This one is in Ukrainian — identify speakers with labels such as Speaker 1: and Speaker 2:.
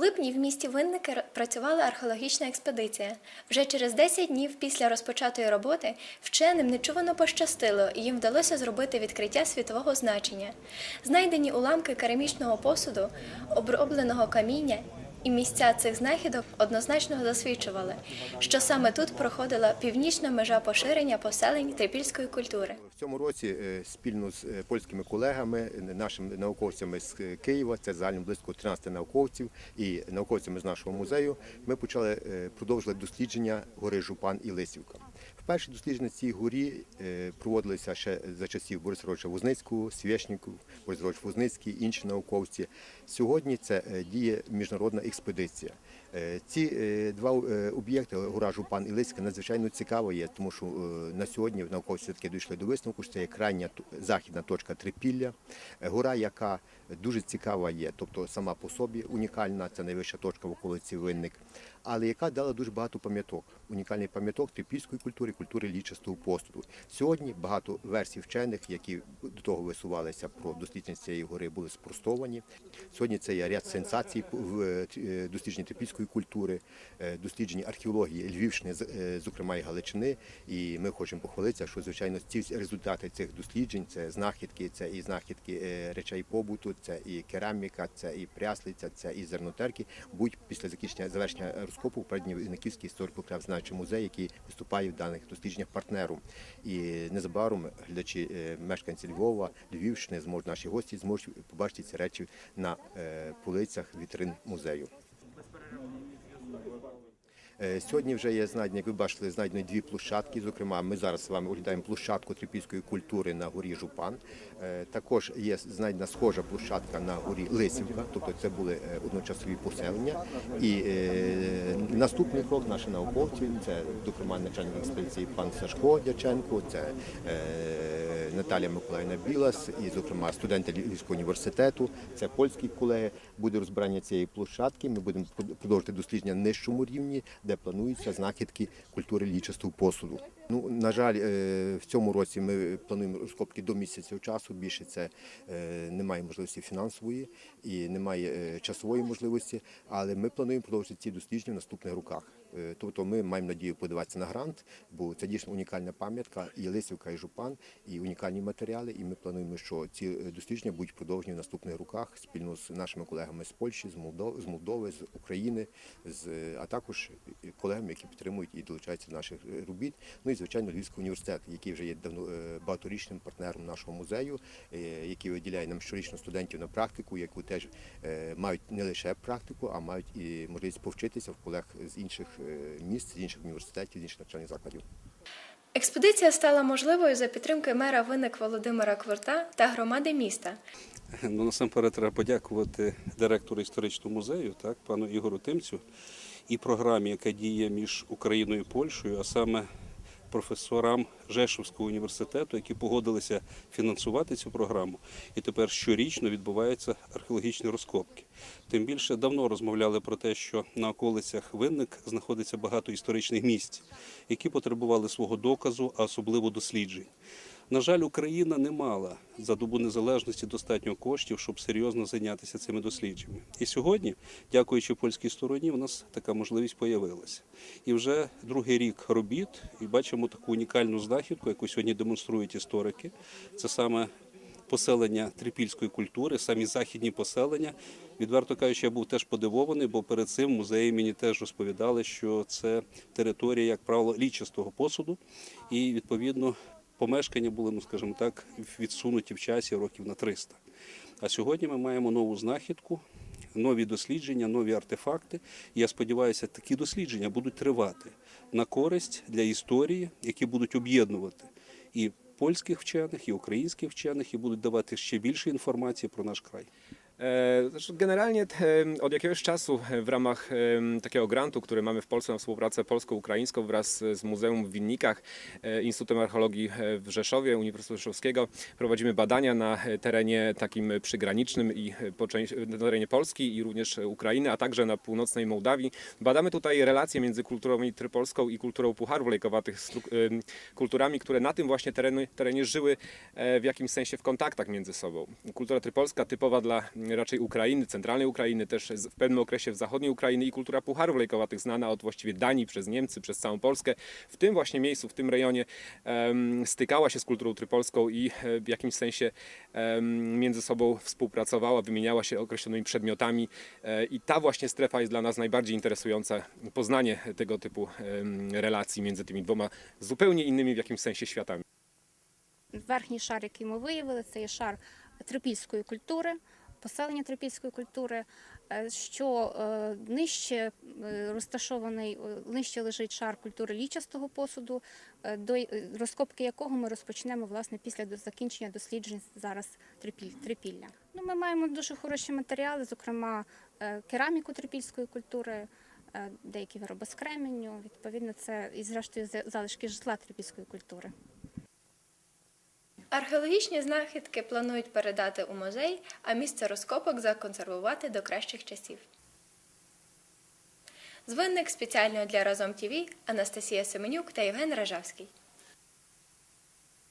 Speaker 1: липні в місті Винники працювала археологічна експедиція. Вже через 10 днів після розпочатої роботи вченим нечувано пощастило, і їм вдалося зробити відкриття світового значення. Знайдені уламки керамічного посуду, обробленого каміння і місця цих знахідок однозначно засвідчували, що саме тут проходила північна межа поширення поселень трипільської культури.
Speaker 2: В цьому році е, спільно з е, польськими колегами, е, нашими науковцями з Києва, це загально близько 13 науковців і науковцями з нашого музею, ми почали продовжили дослідження гори Жупан і Лисівка. Вперше дослідження цій горі е, проводилися ще за часів Бориса Ровича Возницького, Свєшніков, Борис Рович Возницький, інші науковці. Сьогодні це е, діє міжнародна експедиція. Е, Ці два об'єкти гора Жупан і Лисівка надзвичайно цікаво є, тому що на сьогодні науковці таки дійшли до висновку, що це є крайня західна точка Трипілля, гора, яка дуже цікава є, тобто сама по собі унікальна, це найвища точка в околиці Винник, але яка дала дуже багато пам'яток, унікальний пам'яток трипільської культури, культури лічастого посуду. Сьогодні багато версій вчених, які до того висувалися про дослідження цієї гори, були спростовані. Сьогодні це є ряд сенсацій в е, е, дослідженні трипільської культури, е, дослідженні археології Львівщини, зокрема і Галичини. І ми хочемо похвалитися, що звичайно ці результати цих досліджень це знахідки, це і знахідки речей побуту, це і кераміка, це і пряслиця, це і зернотерки. Будь після закінчення завершення розкопу передній Винниківський історико-краєзнавчий музей, який виступає в даних дослідженнях партнеру. І незабаром глядачі, е, мешканці Львова, Львівщини, зможуть наші гості зможуть побачити ці речі на е, полицях вітрин музею. Е, Сьогодні вже є знайдені, як ви бачили, знайдені дві площадки. Зокрема, ми зараз з вами оглядаємо площадку трипільської культури на горі Жупан. Е, Також є знайдена схожа площадка на горі Лисівка, тобто це були е, одночасові поселення. І наступний крок наші науковці це, зокрема, начальник експедиції пан Сашко Дяченко, це Наталія Миколаївна Білас, і, зокрема, студенти Львівського університету, це польські колеги. Буде розбирання цієї площадки. Ми будемо продовжити дослідження нижчому рівні, де плануються знахідки культури лічистого посуду. Ну, на жаль, е, в цьому році ми плануємо розкопки до місяця часу. Більше це е, немає можливості фінансової і немає е, часової можливості, але ми плануємо продовжити ці дослідження в наступних роках. Е, Тобто ми маємо надію подаватися на грант, бо це дійсно унікальна пам'ятка, і Лисівка, і Жупан, і унікальні матеріали. І ми плануємо, що ці е, дослідження будуть продовжені в наступних роках спільно з нашими колегами з Польщі, з Молдови, з Молдови, з України, з, е, а також колегами, які підтримують і долучаються до наших робіт. Ну і звичайно Львівський університет, який вже є давно багаторічним партнером нашого музею, який виділяє нам щорічно студентів на практику, яку теж мають не лише практику, а мають і можливість повчитися в колег з інших міст, з інших університетів, з інших навчальних закладів.
Speaker 1: Експедиція стала можливою за підтримки мера виник Володимира Кворта та громади міста.
Speaker 3: Ну, насамперед треба подякувати директору історичного музею, так, пану Ігору Тимцю, і програмі, яка діє між Україною і Польщею, а саме професорам Жешовського університету, які погодилися фінансувати цю програму. І тепер щорічно відбуваються археологічні розкопки. Тим більше давно розмовляли про те, що на околицях Винник знаходиться багато історичних місць, які потребували свого доказу, а особливо досліджень. На жаль, Україна не мала за добу незалежності достатньо коштів, щоб серйозно зайнятися цими дослідженнями. І сьогодні, дякуючи польській стороні, у нас така можливість появилася. І вже другий рік робіт, і бачимо таку унікальну знахідку, яку сьогодні демонструють історики. Це саме поселення трипільської культури, самі західні поселення. Відверто кажучи, я був теж подивований, бо перед цим музеї мені теж розповідали, що це територія, як правило, лічастого посуду, і відповідно помешкання були, ну скажімо так, відсунуті в часі років на 300. А сьогодні ми маємо нову знахідку, нові дослідження, нові артефакти. І я сподіваюся, такі дослідження будуть тривати на користь для історії, які будуть об'єднувати і польських вчених, і українських вчених, і будуть давати ще більше інформації про наш край.
Speaker 4: E, generalnie te, od jakiegoś czasu w ramach takiego grantu, który mamy w Polsce na współpracę polsko-ukraińską wraz z Muzeum w Winnikach, e, Instytutem Archeologii e, w Rzeszowie, Uniwersytetu Rzeszowskiego prowadzimy badania na e, terenie takim przygranicznym i e, na terenie Polski i również Ukrainy, a także na północnej Mołdawii. Badamy tutaj relacje między kulturą trypolską i kulturą pucharów lejkowatych, kulturami, które na tym właśnie terenie, terenie żyły e, w jakimś sensie w kontaktach między sobą. Kultura trypolska typowa dla raczej Ukrainy, centralnej Ukrainy, też z- w pewnym okresie w zachodniej Ukrainy i kultura pucharów lejkowatych znana od właściwie Danii przez Niemcy, przez całą Polskę. W tym właśnie miejscu, w tym rejonie em, stykała się z kulturą trypolską i e, w jakimś sensie em, między sobą współpracowała, wymieniała się określonymi przedmiotami e, i ta właśnie strefa jest dla nas najbardziej interesująca. Poznanie tego typu em, relacji między tymi dwoma zupełnie innymi w jakimś sensie światami.
Speaker 5: Верхній шар, який ми виявили, це є шар трипільської культури, Поселення трипільської культури. е, Що е, нижче е, розташований, нижче лежить шар культури лічастого посуду, до розкопки якого ми розпочнемо власне після закінчення досліджень зараз трипілля. Ну, ми маємо дуже хороші матеріали, зокрема кераміку трипільської культури, деякі вироби з кременю. Відповідно, це і зрештою за- залишки житла трипільської культури.
Speaker 1: Археологічні знахідки планують передати у музей, а місце розкопок законсервувати до кращих часів. Звинник спеціально для Разом ТІВІ Анастасія Семенюк та Євген Ражавський.